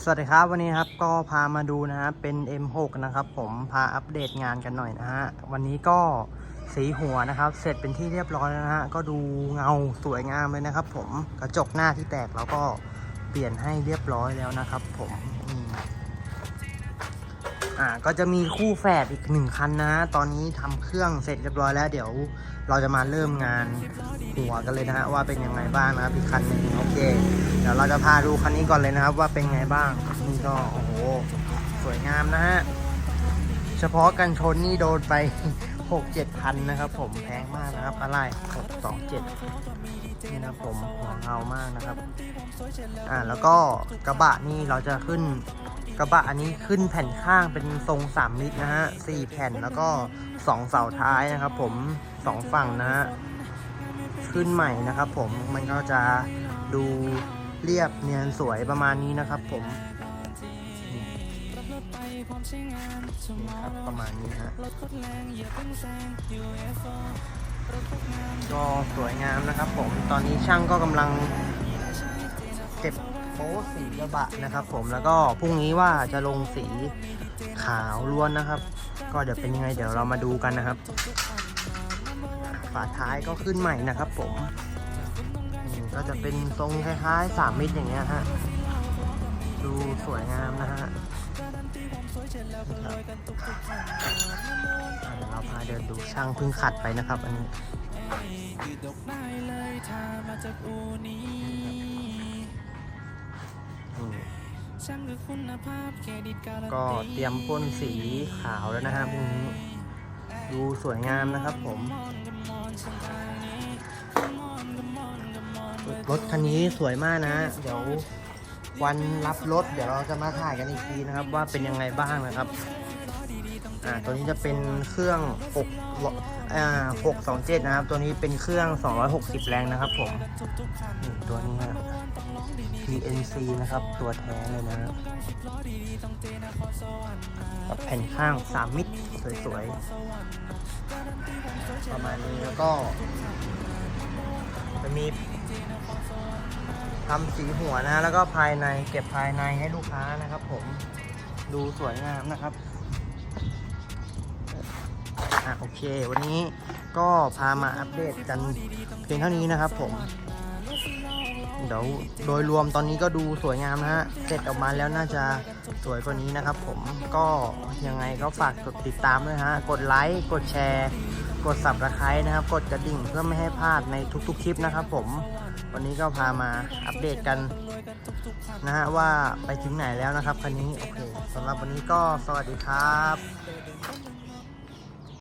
สวัสดีครับวันนี้ครับก็พามาดูนะฮะเป็น M6 นะครับ ผมพาอัปเดตงานกันหน่อยนะฮะวันนี้ก็สีหัวนะครับ เสร็จเป็นที่เรียบร้อยแล้วนะฮะก็ดูเงาสวยงามเลยนะครับ ผมกระจกหน้าที่แตกเราก็เปลี่ยนให้เรียบร้อยแล้วนะครับ ผม อ่าก็จะมีคู่แฝดอีกหนึ่งคันนะ ตอนนี้ทำเครื่องเสร็จเรียบร้อยแล้ว เดี๋ยวเราจะมาเริ่มงานหัวกันเลยนะฮะว่าเป็นยังไงบ้างนะครับอีกคันหนึ่งโอเค เดี๋ยวเราจะพาดูคันนี้ก่อนเลยนะครับว่าเป็นไงบ้างนี่ก็โอ้โหสวยงามนะฮะเฉพาะกันชนนี่โดนไป 6 7พันนะครับ ผมแพงมากนะครับ อะไร 627 นี่นะผมหัวเงามากนะครับ อ่าแล้วก็กระบะนี่เราจะขึ้น กระบะอันนี้ขึ้นแผ่นข้างเป็นทรง 3 ลิตรนะฮะ4แผ่นแล้วก็ 2 เสาท้ายนะครับ ผม 2 ฝั่งนะฮะขึ้นใหม่นะครับ ผมมันก็จะดูเรียบเนียนสวยประมาณนี้นะครับ ผมครับประมาณนี้ฮะก็สวยงามนะครับ ผมตอนนี้ช่างก็กำลังเก็บ โป๊สีกระบะนะครับ ผมแล้วก็พรุ่งนี้ว่าจะลงสีขาวล้วนนะครับ ก็เดี๋ยวเป็นยังไงเดี๋ยวเรามาดูกันนะครับ ฝาท้ายก็ขึ้นใหม่นะครับ ผมก็จะเป็นทรงคล้ายๆ3มิตรอย่างเงี้ยฮะดูสวยงามนะฮะเดี๋ยวเราพาเดินดูช่างพิ่งขัดไปนะครับ อันนี้ ก็เตรียมพ่นสีขาวแล้วนะฮะพรุ่งนี้ดูสวยงามนะครับผม รถคันนี้สวยมากนะ เดี๋ยววันรับรถ เดี๋ยวเราจะมาถ่ายกันอีกทีนะครับ ว่าเป็นยังไงบ้างนะครับ อ่า ตัวนี้จะเป็นเครื่อง6อ่า627 นะครับ ตัวนี้เป็นเครื่อง 260 แรงนะครับผมนี่ตัวนี้ฮะ PNC นะครับ ตัวแท้เลยนะครับกับแผ่นข้าง 3 มิตรสวยๆ ประมาณนี้แล้วก็ จะมีทำสีหัวนะ แล้วก็ภายในเก็บภายในให้ลูกค้านะครับผมดูสวยงามนะครับอะโอเค วันนี้ก็พามาอัปเดตกันเพียงเท่านี้นะครับผม เดี๋ยวโดยรวมตอนนี้ก็ดูสวยงามนะฮะเสร็จออกมาแล้วน่าจะสวยกว่านี้นะครับ ผมก็ยังไงก็ฝากกดติดตามด้วยฮะกดไลค์กดแชร์ กด subscribe นะครับ กดกระดิ่งเพื่อไม่ให้พลาดในทุกๆคลิปนะครับ ผมวันนี้ก็พามาอัปเดตกันนะฮะว่าไปถึงไหนแล้วนะครับคันนี้โอเคสำหรับวันนี้ก็สวัสดีครับ